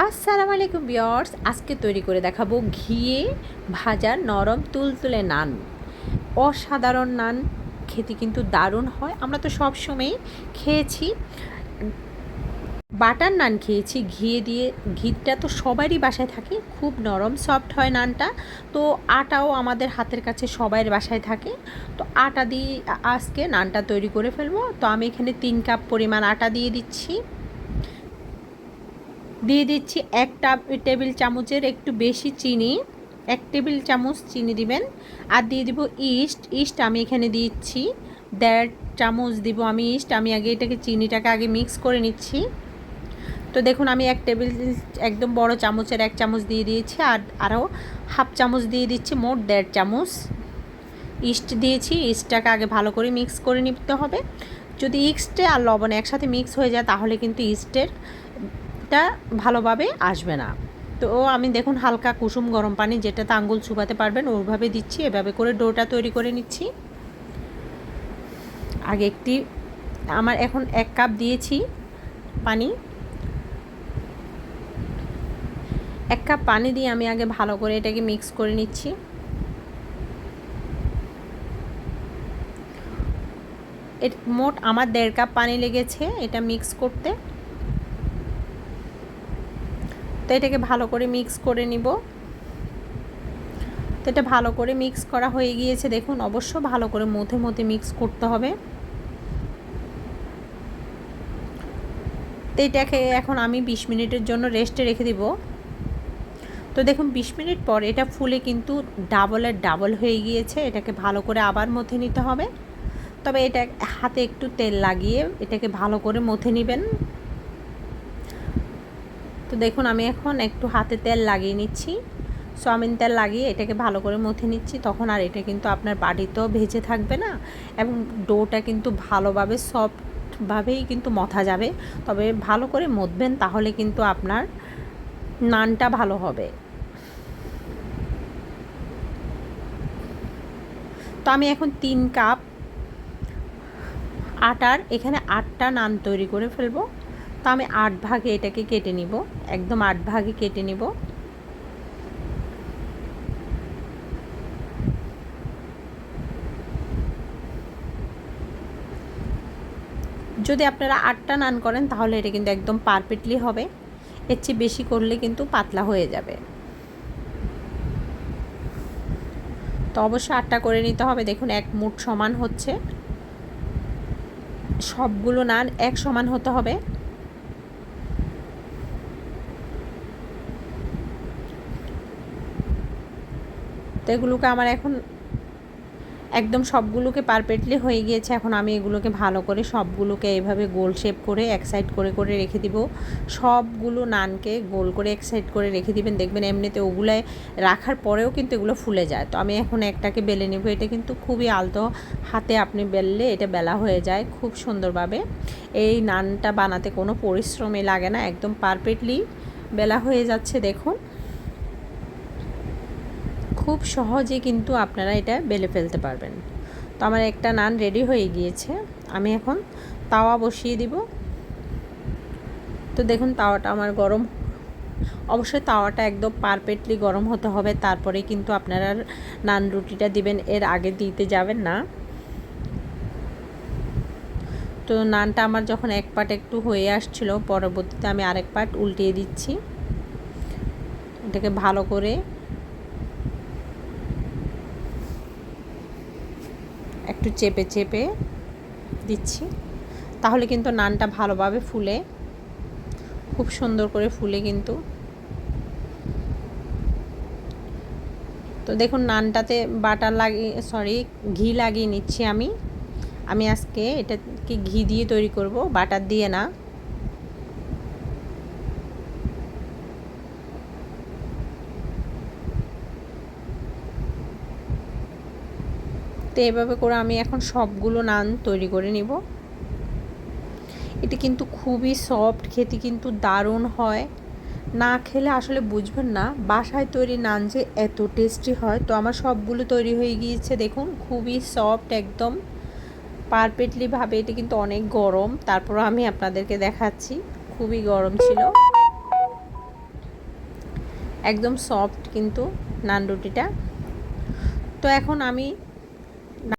আসসালামু আলাইকুম বিয়ার্স আজকে তৈরি করে দেখাবো ঘিয়ে ভাজা নরম তুলতুলে নান। অসাধারণ নান, খেতে কিন্তু দারুণ হয়। আমরা তো সব সময় খেয়েছি। বাটার নান খেয়েছি ঘিয়ে দিয়ে। ঘিটা তো সবারই বাসায় থাকে, খুব নরম সফট হয় নানটা। তো আটাও আমাদের হাতের কাছে সবাইয়ের বাসায় থাকে। তো আটা দিয়ে আজকে নানটা তৈরি করে ফেলব। তো আমি এখানে তিন কাপ পরিমাণ আটা দিয়ে দিচ্ছি। দিয়ে দিচ্ছি এক টেবিল চামচের একটু বেশি চিনি, এক টেবিল চামচ চিনি দিবেন। আর দিয়ে দিব ইস্ট ইস্ট আমি এখানে দিচ্ছি। দেড় চামচ দিব আমি ইস্ট, আমি আগে এটাকে চিনিটাকে আগে মিক্স করে নিচ্ছি। তো দেখুন আমি এক টেবিল একদম বড় চামচের এক চামচ দিয়ে দিয়েছি, আর আরও হাফ চামচ দিয়ে দিচ্ছি মোট দেড় চামচ। ইস্ট দিয়েছি, ইস্টটাকে আগে ভালো করে মিক্স করে নিতে হবে। যদি ইস্টে আর লবণ একসাথে মিক্স হয়ে যায় তাহলে কিন্তু ইস্টের টা ভালোভাবে আসবে না। তো আমি দেখুন হালকা কুসুম গরম পানি যেটাতে আঙ্গুল চুবাতে পারবেন ওইভাবে দিচ্ছি, এভাবে করে ডোটা তৈরি করে নিচ্ছি। আগে একটি, আমার এখন এক কাপ দিয়েছি পানি। এক কাপ পানি দিয়ে আমি আগে ভালো করে এটাকে মিক্স করে নিচ্ছি। মোট আমার দেড় কাপ পানি লেগেছে এটা মিক্স করতে। তো এটাকে ভালো করে মিক্স করে নিব। তো এটা ভালো করে মিক্স করা হয়ে গিয়েছে, দেখুন, অবশ্য ভালো করে মধ্যে মধ্যে মিক্স করতে হবে। তো এটাকে এখন আমি বিশ মিনিটের জন্য রেস্টে রেখে দিব। তো দেখুন, বিশ মিনিট পর এটা ফুলে কিন্তু ডাবলের ডাবল হয়ে গিয়েছে, এটাকে ভালো করে আবার মথে নিতে হবে। তবে এটা হাতে একটু তেল লাগিয়ে এটাকে ভালো করে মথে নেবেন। তো দেখুন, আমি এখন একটু হাতে তেল লাগিয়ে নিচ্ছি। সয়াবিন তেল লাগিয়ে এটাকে ভালো করে মথে নিচ্ছি। তখন আর এটা কিন্তু আপনার বাড়িতেও ভেজে থাকবে না এবং ডোটা কিন্তু ভালোভাবে সফটভাবেই কিন্তু মথা যাবে। তবে ভালো করে মথবেন, তাহলে কিন্তু আপনার নানটা ভালো হবে। তো আমি এখন তিন কাপ আটার, এখানে আটটা নান তৈরি করে ফেলব। তো আমি আট ভাগে এটাকে কেটে নিব, একদম আট ভাগে কেটে নিব। যদি আপনারা আটটা নান করেন, তাহলে এটা কিন্তু একদম পারফেক্টলি হবে। এর চেয়ে বেশি করলে কিন্তু পাতলা হয়ে যাবে। তো অবশ্যই আটটা করে নিতে হবে। দেখুন, এক মুঠ সমান হচ্ছে। সবগুলো নান এক সমান হতে হবে। তো এগুলোকে আমার এখন একদম সবগুলোকে পারফেক্টলি হয়ে গিয়েছে। এখন আমি এগুলোকে ভালো করে সবগুলোকে এইভাবে গোল শেপ করে, এক সাইড করে করে রেখে দিব। সবগুলো নানকে গোল করে এক সাইড করে রেখে দিবেন। দেখবেন এমনিতে ওগুলায় রাখার পরেও কিন্তু এগুলো ফুলে যায়। তো আমি এখন একটাকে বেলে নেব। এটা কিন্তু খুবই আলতো হাতে আপনি বেললে এটা বেলা হয়ে যায় খুব সুন্দরভাবে। এই নানটা বানাতে কোনো পরিশ্রমই লাগে না। একদম পারফেক্টলি বেলা হয়ে যাচ্ছে, দেখুন। খুব সহজে কিন্তু আপনারা এটা বেলে ফেলতে পারবেন। তো আমার একটা নান রেডি হয়ে গিয়েছে। আমি এখন তাওয়া বসিয়ে দিব। তো দেখুন, তাওয়াটা আমার গরম। অবশ্যই তাওয়াটা একদম পারফেক্টলি গরম হতে হবে। তারপরে কিন্তু আপনারা নান রুটিটা দিবেন। এর আগে দিতে যাবেন না। তো নানটা আমার যখন এক পাট একটু হয়ে আসছিল, পরবর্তীতে আমি আরেক পাট উল্টিয়ে দিচ্ছি। এটাকে ভালো করে একটু চেপে চেপে দিচ্ছি। তাহলে কিন্তু নানটা ভালোভাবে ফুলে। খুব সুন্দর করে ফুলে কিন্তু। তো দেখুন, নানটাতে বাটার লাগিয়ে সরি ঘি লাগিয়ে নিচ্ছি আমি। আমি আজকে এটা কি ঘি দিয়ে তৈরি করব, বাটার দিয়ে না। তো এভাবে করে আমি এখন সবগুলো নান তৈরি করে নিব। এটি কিন্তু খুবই সফট খেতে কিন্তু দারুণ হয়। না খেলে আসলে বুঝবেন না, বাসায় তৈরি নান যে এত টেস্টি হয়। তো আমার সবগুলো তৈরি হয়ে গিয়েছে, দেখুন, খুবই সফট একদম। পারফেক্টলিভাবে এটি কিন্তু অনেক গরম। তারপর আমি আপনাদেরকে দেখাচ্ছি, খুবই গরম ছিল। একদম সফট কিন্তু নান রুটিটা। তো এখন আমি